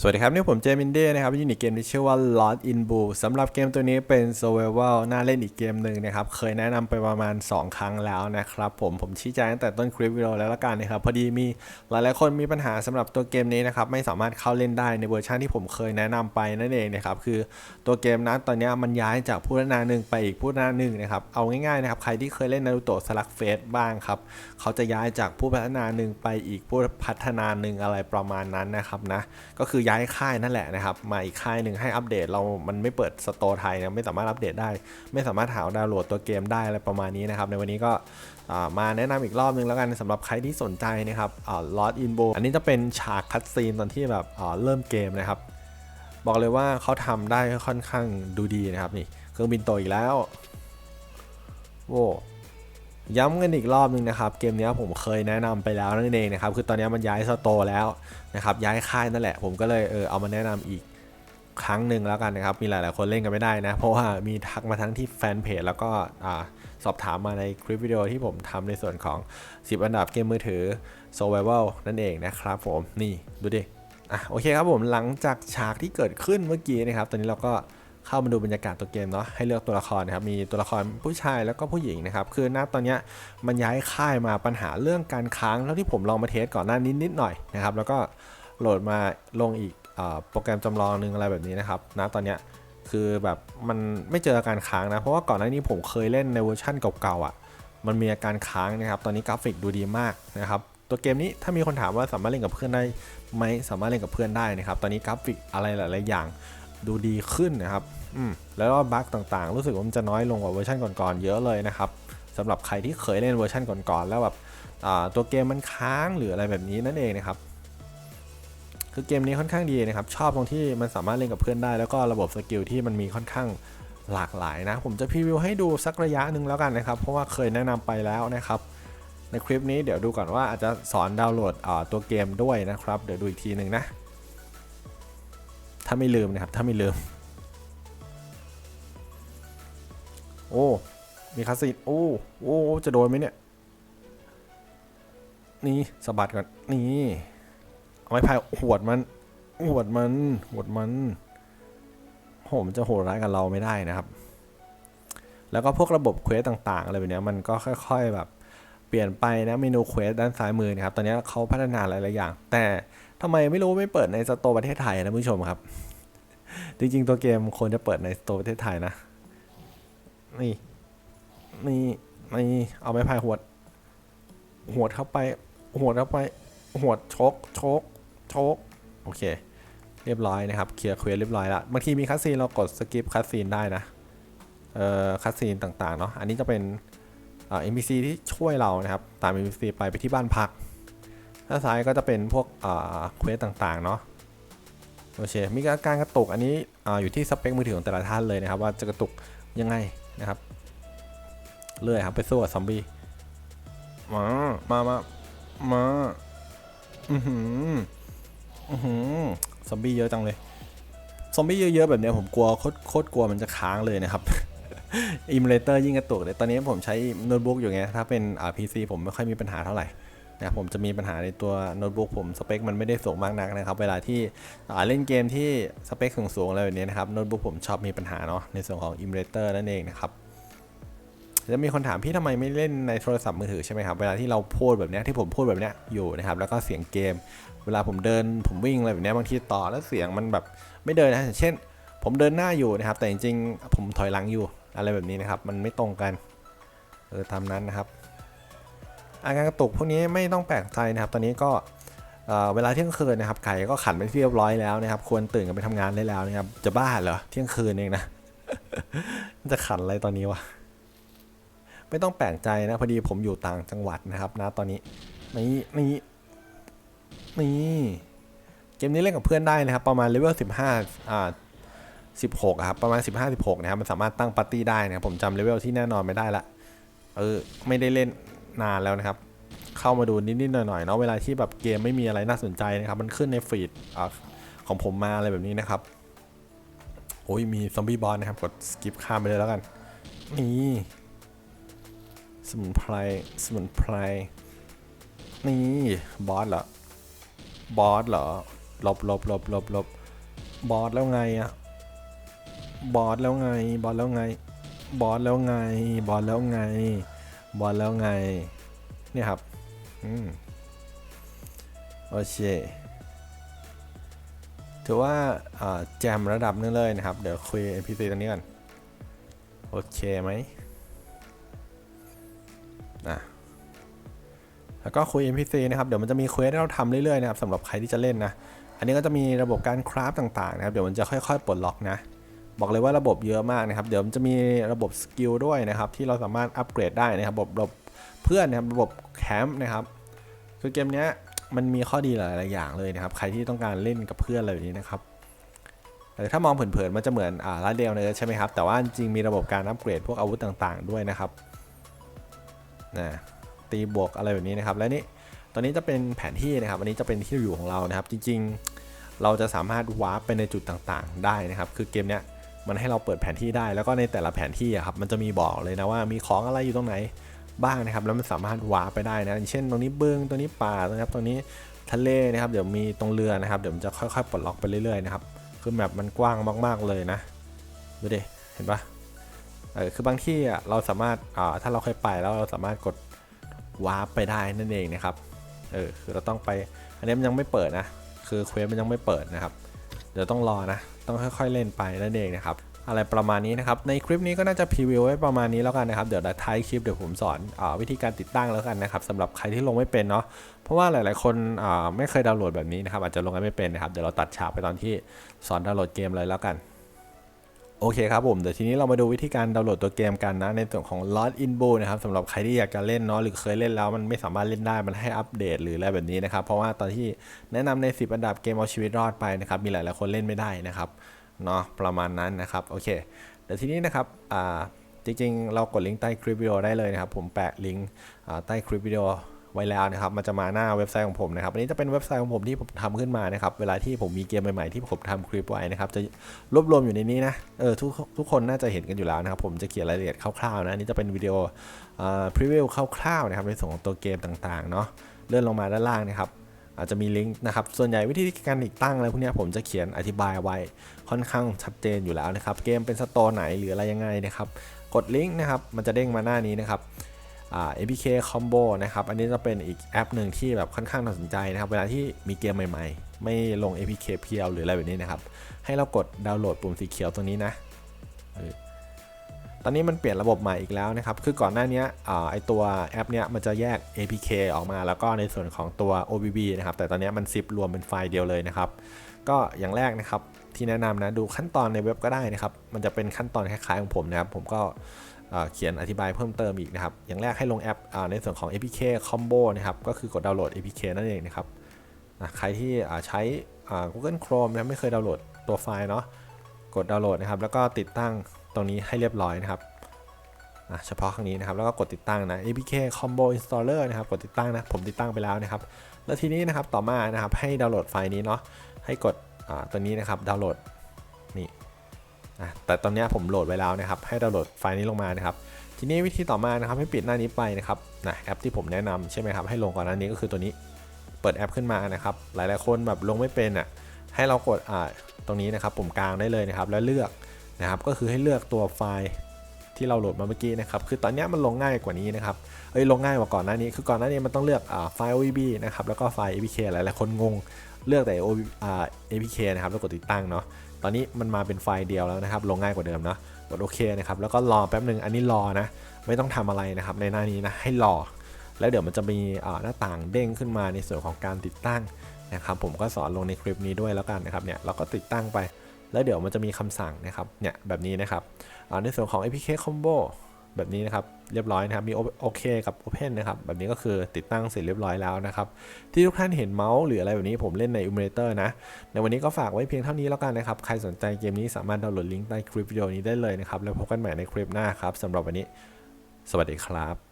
สวัสดีครับ นี่ผมเจมินเด้นะครับยู่ในเกมที่ชื่อว่า Lost in Blue สำหรับเกมตัวนี้เป็น Survival น่าเล่นอีกเกมหนึ่งนะครับ เคยแนะนำไปประมาณ 2 ครั้งแล้วนะครับผมผมชี้แจงตั้งแต่ต้นคลิปวิดีโอแล้วละกันนะครับ พอดีมีหลายๆคนมีปัญหาสำหรับตัวเกมนี้นะครับ ไม่สามารถเข้าเล่นได้ในเวอร์ชันที่ผมเคยแนะนำไปนั่นเองนะครับ คือตัวเกมนะตอนนี้มันย้ายจากผู้พัฒนาหนึ่งไปอีกผู้พัฒนาหนึ่งนะครับเอาง่ายๆนะครับใครที่เคยเล่นนารูโตะสลักเฟสบ้างครับเขาจะย้ายจากผู้พัฒนาหนึ่งไปอีกผู้พัฒนาหนึ่งอะไรประมาณนั้นนะครับนะก็คือย้ายค่ายนั่นแหละนะครับมาอีกค่ายหนึ่งให้อัปเดตเรา มันไม่เปิดสโตร์ไทยนะไม่สามารถอัปเดตได้ ไม่สามารถหาดาวน์โหลดตัวเกมได้อะไรประมาณนี้นะครับในวันนี้ก็มาแนะนำอีกรอบนึงแล้วกันสำหรับใครที่สนใจนะครับลอ่า Lost in Bow อันนี้จะเป็นฉากคัดซีนตอนที่แบบเริ่มเกมนะครับ บอกเลยว่าเขาทำได้ค่อนข้างดูดีนะครับนี่เครื่องบินโตอีกแล้วโว้ ย้ำกันอีกรอบนึงนะครับ เกมนี้ผมเคยแนะนำไปแล้วนั่นเองนะครับ คือตอนนี้มันย้ายสโตแล้วนะครับย้ายค่ายนั่นแหละ ผมก็เลยเออเอามาแนะนำอีกครั้งหนึ่งแล้วกันนะครับ มีหลาย ๆ คนเล่นกันไม่ได้นะ เพราะว่ามีทักมาทั้งที่แฟนเพจแล้วก็อสอบถามมาในคลิปวิดีโอที่ผมทำในส่วนของ 10 อันดับเกมมือถือ Survival นั่นเองนะครับผมนี่ดูดิอะโอเคครับผมหลังจากฉากที่เกิดขึ้นเมื่อกี้นะครับ ตอนนี้เราก็ เข้ามาดูบรรยากาศตัวเกมเนาะให้เลือกตัวละครนะครับมีตัวละครผู้ชายแล้วก็ผู้หญิงนะครับคือณตอนนี้มันย้ายค่ายมาปัญหาเรื่องการค้างแล้วที่ผมลองมาเทสก่อนหน้านี้นิดหน่อยนะครับแล้วก็โหลดมาลงอีกอโปรแกรมจำลองหนึ่งอะไรแบบนี้นะครับณตอนนี้คือแบบมันไม่เจออาการค้างนะเพราะว่าก่อนหน้านี้ผมเคยเล่นในเวอร์ชั่นเก่าๆอะมันมีอาการค้างนะครับ ตอนนี้กราฟิกดูดีมากนะครับ ตัวเกมนี้ถ้ามีคนถามว่าสามารถเล่นกับเพื่อนได้ไหมสามารถเล่นกับเพื่อนได้นะครับ ตอนนี้กราฟิกอะไรหลาย ๆ อย่าง ดูดีขึ้นนะครับอืมแล้วก็บั๊กต่างๆ รู้สึกว่ามันจะน้อยลงกว่าเวอร์ชันก่อนๆเยอะเลยนะครับสำหรับใครที่เคยเล่นเวอร์ชันก่อนๆแล้วแบบตัวเกมมันค้างหรืออะไรแบบนี้นั่นเองนะครับคือเกมนี้ค่อนข้างดีนะครับ ชอบตรงที่มันสามารถเล่นกับเพื่อนได้ แล้วก็ระบบสกิลที่มันมีค่อนข้างหลากหลายนะ ผมจะพรีวิวให้ดูสักระยะหนึ่งแล้วกันนะครับ เพราะว่าเคยแนะนำไปแล้วนะครับ ในคลิปนี้เดี๋ยวดูก่อนว่าอาจจะสอนดาวน์โหลดตัวเกมด้วยนะครับ เดี๋ยวดูอีกทีหนึ่งนะ ถ้าไม่ลืมนะครับ ถ้าไม่ลืม โอ้ มีคาสินโอ้ โอ้ จะโดนไหมเนี่ย นี่สะบัดก่อน นี่ เอาไม้พายหวดมัน หวดมัน หวดมันโหมันจะโหดร้ายกับเราไม่ได้นะครับ แล้วก็พวกระบบเควสต่าง ๆ อะไรแบบนี้มันก็ค่อย ๆ แบบ เปลี่ยนไปนะเมนูเควสด้านซ้ายมือนะครับ ตอนนี้เขาพัฒนาหลายๆอย่าง แต่ทำไมไม่รู้ไม่เปิดในสโตร์ประเทศไทยนะผู้ชมครับ จริงๆ ตัวเกมควรจะเปิดในสโตร์ประเทศไทยนะ นี่ นี่ นี่ เอาไม้พายหวด หวดเข้าไป หวดเข้าไป หวดชกชกชกโอเค เรียบร้อยนะครับ เคลียร์เควสเรียบร้อยล้วบางทีมีคัสซีนเรากดสกิปคัสซีนได้นะ เอ่อ คัสซีนต่างๆ เนาะ อันนี้จะเป็น NPC ที่ช่วยเรานะครับ ตาม NPC ไปไปที่บ้านพักด้านซ้ายก็จะเป็นพวกอ่าเควสต่างๆ เนาะโอเค มีอาการกระตุกอันนี้ออยู่ที่สเปคมือถือของแต่ละท่านเลยนะครับ ว่าจะกระตุกยังไงนะครับ เลื่อยครับไปสู้กับซอมบี้มา มา มา มา อือหือ อือหือ ซอมบี้เยอะจังเลย ซอมบี้เยอะๆแบบนี้ผมกลัวโคตรโคตรกลัวมันจะค้างเลยนะครับ อิมเลเตอร์ยิ่งกระตุกเลยตอนนี้ผมใช้โน้ตบุ๊กอยู่ไง ถ้าเป็นอ่าพีซีผมไม่ค่อยมีปัญหาเท่าไหร่นะครับผมจะมีปัญหาในตัวโน้ตบุ๊กผมสเปคมันไม่ได้สูงมากนักนะครับ เวลาที่อ่าเล่นเกมที่สเปคสูงๆอะไรแบบนี้นะครับโน้ตบุ๊กผมชอบมีปัญหาเนาะในส่วนของอิมเลเตอร์นั่นเองนะครับจะมีคนถามพี่ทำไมไม่เล่นในโทรศัพท์มือถือใช่ไหมครับเวลาที่เราพูดแบบนี้ที่ผมพูดแบบนี้อยู่นะครับแล้วก็เสียงเกม เวลาผมเดินผมวิ่งอะไรแบบเนี้ยบางทีต่อแล้วเสียงมันแบบไม่เดินนะเช่น ผมเดินหน้าอยู่นะครับแต่จริงๆผมถอยหลังอยู่ อะไรแบบนี้นะครับ มันไม่ตรงกัน เออตามนั้นนะครับ อาการกระตุกพวกนี้ไม่ต้องแปลกใจนะครับ ตอนนี้ก็เเวลาเที่ยงคืนนะครับไก่ก็ขันไปที่เรียบร้อยแล้วนะครับ ควรตื่นกันไปทำงานได้แล้วนะครับ จะบ้าเหรอ เที่ยงคืนเองนะ จะขันอะไรตอนนี้วะ ไม่ต้องแปลกใจนะ พอดีผมอยู่ต่างจังหวัดนะครับนะตอนนี้ นี่นี่นี่เกมนี้เล่นกับเพื่อนได้นะครับ ประมาณเลเวล15อ่า 16ครับประมาณ 15 16นะครับมันสามารถตั้งปาร์ตี้ได้นะครับผมจำเลเวลที่แน่นอนไม่ได้ละเออไม่ได้เล่นนานแล้วนะครับ เข้ามาดูนิดๆหน่อยๆเนาะเวลาที่แบบเกมไม่มีอะไรน่าสนใจนะครับ มันขึ้นในฟีดของผมมาอะไรแบบนี้นะครับโอ้ยมีซอมบี้บอลนะครับ กดสกิปข้ามไปเลยแล้วกัน นี่สมุนไพรสมุนไพรนี่บอสเหรอบอสเหรอลบลบลบลบลบบอสแล้วไงอะ บอสแล้วไง บอสแล้วไง บอสแล้วไง บอสแล้วไง บอสแล้วไง เนี่ยครับ อืม โอเค ถือว่าแจมระดับนึงเลยนะครับ เดี๋ยวคุย NPC ตรงนี้ก่อน โอเคไหมอะแล้วก็คุย NPC นะครับ เดี๋ยวมันจะมีเควสให้เราทำเรื่อยๆนะครับสำหรับใครที่จะเล่นนะ อันนี้ก็จะมีระบบการคราฟต่างๆนะครับ เดี๋ยวมันจะค่อยๆปลดล็อกนะ บอกเลยว่าระบบเยอะมากนะครับ เดี๋ยวมันจะมีระบบสกิลด้วยนะครับ ที่เราสามารถอัปเกรดได้นะครับระบบระบบเพื่อนนะครับระบบแคมป์นะครับคือเกมนี้มันมีข้อดีหลาย ๆ อย่างเลยนะครับ ใครที่ต้องการเล่นกับเพื่อนอะไรแบบนี้นะครับแต่ถ้ามองเผิน ๆ มันจะเหมือนอ่าลาดเดลเนยใช่ไหมครับ แต่ว่าจริงมีระบบการอัปเกรดพวกอาวุธต่าง ๆ ด้วยนะครับนะตีบวกอะไรแบบนี้นะครับ และนี่ตอนนี้จะเป็นแผนที่นะครับ อันนี้จะเป็นที่อยู่ของเรานะครับ จริง ๆ เราจะสามารถวาร์ปไปในจุดต่าง ๆ ได้นะครับ คือเกมเนี้ย มันให้เราเปิดแผนที่ได้ แล้วก็ในแต่ละแผนที่อะครับมันจะมีบอกเลยนะว่ามีของอะไรอยู่ตรงไหนบ้างนะครับ แล้วมันสามารถวาร์ปไปได้นะอย่างเช่น ตรงนี้บึงตรงนี้ป่านะครับตรงนี้ทะเลนะครับ เดี๋ยวมีตรงเรือนะครับ เดี๋ยวมันจะค่อยๆปลดล็อกไปเรื่อยๆนะครับคือแมปมันกว้างมากๆเลยนะดูดิเห็นปะเออคือบางที่อะเราสามารถอ่าถ้าเราเคยไปแล้วเราสามารถกดวาร์ปไปได้นั่นเองนะครับเออคือเราต้องไป อันนี้มันยังไม่เปิดนะ คือเควสมันยังไม่เปิดนะครับ เดี๋ยวต้องรอนะ ต้องค่อยๆเล่นไปนั่นเองนะครับอะไรประมาณนี้นะครับ ในคลิปนี้ก็น่าจะพรีวิวไว้ประมาณนี้แล้วกันนะครับ เดี๋ยวท้ายคลิปเดี๋ยวผมสอนอวิธีการติดตั้งแล้วกันนะครับสำหรับใครที่ลงไม่เป็นเนาะ เพราะว่าหลายๆ คนไม่เคยดาวน์โหลดแบบนี้นะครับอาจจะลงกันไม่เป็นนะครับ เดี๋ยวเราตัดฉากไปตอนที่สอนดาวน์โหลดเกมเลยแล้วกัน โอเคครับผมเดี๋ยวทีนี้เรามาดูวิธีการดาวน์โหลดตัวเกมกันนะ ในส่วนของ l o t in b o นะครับสำหรับใครที่อยากจะเล่นเนาะหรือเคยเล่นแล้วมันไม่สามารถเล่นได้มันให้อัปเดตหรืออะไรแบบนี้นะครับ เพราะว่าตอนที่แนะนำใน 10 อันดับเกมเอาชีวิตรอดไปนะครับ มีหลายๆคนเล่นไม่ได้นะครับเนาะประมาณนั้นนะครับ โอเคเดี๋ยวทีนี้นะครับอ่าจริงๆ เรากดลิงก์ใต้คลิปวิดีโอได้เลยนะครับ ผมแปะลิงก์ใต้คลิปวิดีโอ ไว้แล้วนะครับ มันจะมาหน้าเว็บไซต์ของผมนะครับ อันนี้จะเป็นเว็บไซต์ของผมที่ผมทำขึ้นมานะครับ เวลาที่ผมมีเกมใหม่ๆที่ผมทำคลิปไว้นะครับ จะรวบรวมอยู่ในนี้นะ เออทุกทุกคนน่าจะเห็นกันอยู่แล้วนะครับ ผมจะเขียนรายละเอียดคร่าวๆนะ อันนี่จะเป็นวิดีโออ่าพรีวิวคร่าวๆนะครับในส่วนของตัวเกมต่างๆเนาะ เลื่อนลงมาด้านล่างนะครับอาจจะมีลิงก์นะครับ ส่วนใหญ่วิธีการติดตั้งอะไรพวกนี้ผมจะเขียนอธิบายไว้ค่อนข้างชัดเจนอยู่แล้วนะครับ เกมเป็นสโตร์ไหนหรืออะไรยังไงนะครับ กดลิงก์นะครับ มันจะเด้งมาหน้านี้นะครับ APK Combo นะครับ อันนี้จะเป็นอีกแอปหนึ่งที่แบบค่อนข้างน่าสนใจนะครับ เวลาที่มีเกมใหม่ๆ ไม่ลง APK เพียวหรืออะไรแบบนี้นะครับ ให้เรากดดาวน์โหลดปุ่มสีเขียวตรงนี้นะตอนนี้มันเปลี่ยนระบบใหม่อีกแล้วนะครับ คือก่อนหน้านี้ไอตัวแอปเนี้ยมันจะแยก APK ออกมาแล้วก็ในส่วนของตัว OBB นะครับ แต่ตอนนี้มันซิปรวมเป็นไฟล์เดียวเลยนะครับ ก็อย่างแรกนะครับที่แนะนำนะดูขั้นตอนในเว็บก็ได้นะครับ มันจะเป็นขั้นตอนคล้ายๆของผมนะครับ ผมก็ เขียนอธิบายเพิ่มเติมอีกนะครับ อย่างแรกให้ลงแอปในส่วนของ APK Combo นะครับ ก็คือกดดาวน์โหลด APK นั่นเองนะครับ ใครที่ใช้ Google Chrome นะครับไม่เคยดาวน์โหลดตัวไฟล์เนาะ กดดาวน์โหลดนะครับ แล้วก็ติดตั้งตรงนี้ให้เรียบร้อยนะครับ เฉพาะครั้งนี้นะครับ แล้วก็กดติดตั้งนะ APK Combo Installer นะครับ กดติดตั้งนะ ผมติดตั้งไปแล้วนะครับ แล้วทีนี้นะครับ ต่อมานะครับ ให้ดาวน์โหลดไฟล์นี้เนาะ ให้กดตัวนี้นะครับ ดาวน์โหลด อะแต่ตอนนี้ผมโหลดไว้แล้วนะครับ ให้ดาวน์โหลดไฟล์นี้ลงมานะครับ ทีนี้วิธีต่อมานะครับให้ปิดหน้านี้ไปนะครับนะแอปที่ผมแนะนำใช่ไหมครับให้ลงก่อนหน้านี้ก็คือตัวนี้เปิดแอปขึ้นมานะครับ หลายๆคนแบบลงไม่เป็นอะให้เรากดอ่าตรงนี้นะครับปุ่มกลางได้เลยนะครับ แล้วเลือกนะครับก็คือให้เลือกตัวไฟล์ที่เราโหลดมาเมื่อกี้นะครับ คือตอนนี้มันลงง่ายกว่านี้นะครับ เอ้ยลงง่ายกว่าก่อนหน้านี้ คือก่อนหน้านี้มันต้องเลือกอ่าไฟล์ OBB นะครับ แล้วก็ไฟล์ APK หลายๆคนงง เลือกแต่เอ่า APK นะครับ แล้วกดติดตั้งเนาะ ตอนนี้มันมาเป็นไฟล์เดียวแล้วนะครับ ลงง่ายกว่าเดิมเนาะกดโอเคนะครับ แล้วก็รอแป๊บหนึ่งอันนี้รอนะ ไม่ต้องทำอะไรนะครับในหน้านี้นะ ให้รอ แล้วเดี๋ยวมันจะมีหน้าต่างเด้งขึ้นมาในส่วนของการติดตั้งนะครับ ผมก็สอนลงในคลิปนี้ด้วยแล้วกันนะครับ เนี่ยเราก็ติดตั้งไป แล้วเดี๋ยวมันจะมีคำสั่งนะครับ เนี่ยแบบนี้นะครับในส่วนของ APK Combo แบบนี้นะครับเรียบร้อยนะครับมีโอเคกับ Open นะครับแบบนี้ก็คือติดตั้งเสร็จเรียบร้อยแล้วนะครับที่ทุกท่านเห็นเมาส์หรืออะไรแบบนี้ผมเล่นใน Emulator นะ ในวันนี้ก็ฝากไว้เพียงเท่านี้แล้วกันนะครับ ใครสนใจเกมนี้สามารถดาวน์โหลดลิงก์ใต้คลิปวิดีโอนี้ได้เลยนะครับ แล้วพบกันใหม่ในคลิปหน้าครับสำหรับวันนี้ สวัสดีครับ